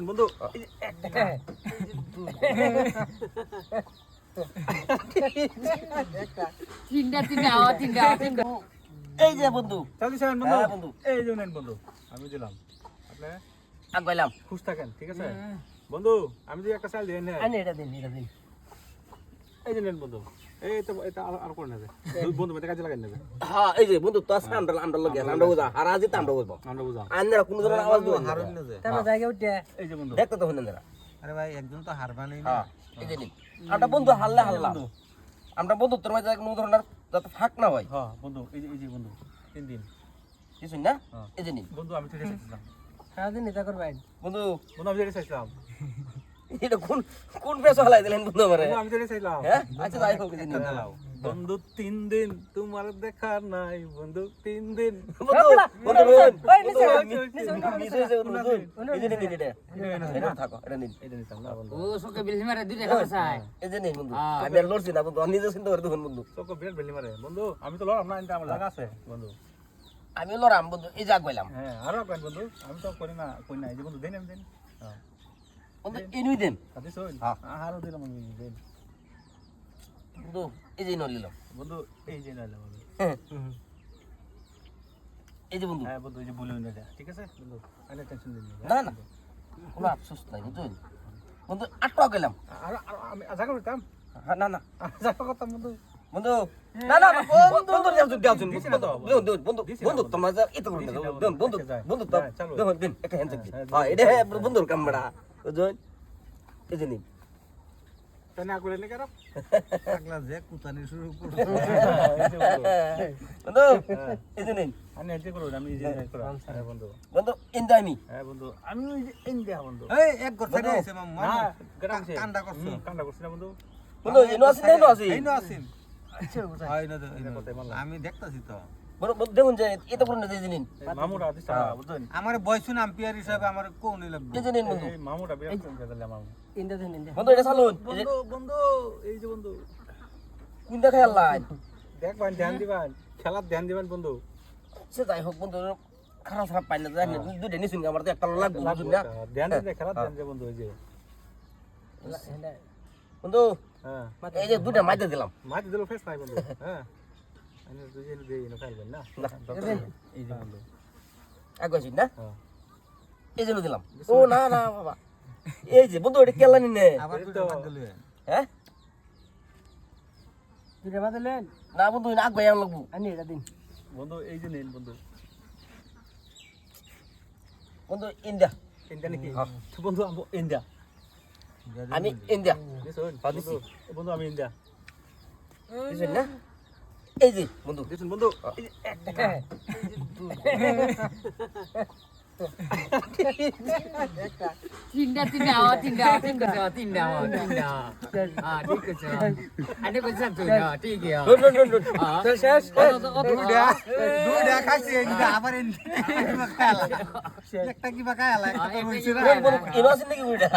বন্ধু এই যে বন্ধু। হ্যাঁ, বন্ধু। বন্ধু। এই যে নেন বন্ধু আমি দিলাম আপনি আগাইলাম খুশ থাকেন ঠিক আছে? বন্ধু আমি যদি একটা চাল দিয়ে নেন এটা দিন এটা দিন। এই যে নেন বন্ধু। এই তো এটা আর আর করে নেবে। বন্ধু এটা কাজে লাগাই নেবে। হ্যাঁ এই যে বন্ধু তো আজকে আমরা আমরা লগে আছে, আমরা বুঝা হারা জিতে আমরা বুঝব আমরা আন্দারা কোনো ধরনের আওয়াজ দিবেন না। তারা জায়গা উঠে। এই যে বন্ধু। দেখতে তো আরে ভাই একজন তো হারবানি না। হ্যাঁ এই যে নিন। আমরা বন্ধু হারলে হারলাম। আমরা বন্ধু তোর মাঝে কোনো ধরনের যাতে ফাঁক না হয়। হ্যাঁ বন্ধু এই যে এই যে বন্ধু তিন দিন। কিছু না হ্যাঁ। এই যে নিন। বন্ধু আমি ছেড়ে চাইছিলাম। সারাদিন নেতা করবেন। বন্ধু বন্ধু আমি ছেড়ে চাইছিলাম। এটা কোন কোন পেছো হালাই দিলেন বন্ধু আমারে? আমি ছেড়ে চাইলাম হ্যাঁ? আচ্ছা যাই হোক নিন বন্ধু তিন দিন তোমার দেখা নাই। বন্ধু তিন দিন। বন্ধু বন্ধু রোহন নিচে, নিচে, মিস নিচে, মিস হয়েছে বন্ধু এই যে নিন এটা এটা থাকো এটা নিন। এটা নিতাম না বন্ধু। ও সকে বিলসি মারে দুইটা খাবার চাই। এই যে নিন বন্ধু। হ্যাঁ। আমি আর লড়ছি না বন্ধু। আমি নিজে চিন্তা করে দেখুন বন্ধু। চোখ বিরাট বেলি মারে বন্ধু আমি তো লড়াম না এটা আমার লাগা আছে বন্ধু। আমি লড়াম বন্ধু। এই যা গইলাম হ্যাঁ আরও বন্ধু। আমি তো করি না করি না। এই বন্ধু দেন আমি দেন। হ্যাঁ বন্ধু ইনুই দেন হ্যাঁ। আরও দিলাম আমি দেন বন্ধু এই যে নলিলাম বন্ধু এই যে বন্ধু এই যে বন্ধু হ্যাঁ বন্ধু এই যে বলে না ঠিক আছে বন্ধু আমি টেনশন দিন না না কোনো আফসোস নাই বুঝলেন বন্ধু আটটা গেলাম আর আর আমি আজা করতাম হ্যাঁ, না না আজা করতাম বন্ধু বন্ধু না না বন্ধু বন্ধু দেওয়া দেওয়া বন্ধু বন্ধু বন্ধু বন্ধু তোমার এত করে বন্ধু বন্ধু বন্ধু তো দিন একটা দিন হ্যাঁ এটা হ্যাঁ বন্ধুর বুঝলেন এই যে নিন আমি হ্যাঁ হ্যাঁ হয় দেখতাছি তো দেখুন যে এত করে এই যে মামুরা দিছ বুঝছেন আমার বয়সুন আম্পিয়ার হিসাবে আমার কোন লাগবে এই যে বন্ধু। এই মামুরা বিরাট করে দিলাম মামু। ইন্দা দেন ইন্দা বন্ধু এটা চালুন। বন্ধু বন্ধু এই যে বন্ধু। কোন দেখাই আল্লাহ? দেখবান ধ্যান দিবান। খেলার ধ্যান দিবান বন্ধু। সে যাই হোক বন্ধু খারাপ খারাপ পাইলে তো জানি দুইটা নিছুন আমার তো একটা লাগবে বুঝুন না? ধ্যান দিলে খেলার ধ্যান দিয়ে বন্ধু এই যে। বন্ধু হ্যাঁ। এই যে দুইটা মাইতে দিলাম। মাছ দিল ফেস নাই বন্ধু। হ্যাঁ। না? এই বন্ধু। এই জন্য দিলাম। ও না না বাবা। এই যে বন্ধু এটা হ্যাঁ? না বন্ধু না আগাই আন লাগবো আনি এটা দিন। বন্ধু এই যে নেন বন্ধু। বন্ধু ইন্ডিয়া। ইন্ডিয়া নাকি? হ্যাঁ। বন্ধু আমি ইন্ডিয়া। আমি ইন্ডিয়া। বন্ধু আমি ইন্ডিয়া। না? এই যে বন্ধু। দেখুন বন্ধু। একটা তিনটা তিনটা আওয়া তিনটা আওয়া তিনটা আওয়া তিনটা আওয়া তিনটা। হ্যাঁ ঠিক আছে আরে কইছা তুই না ঠিক আছে ডন ডন ডন ডন শেষ দুইটা। দুইটা খাইছি এইটা আবার খায়ালা একটা কি বা খায়ালা একটা হইছে না। বন্ধু বন্ধু নাকি ওইটা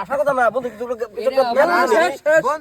আশা কথা না কিছু। বন্ধু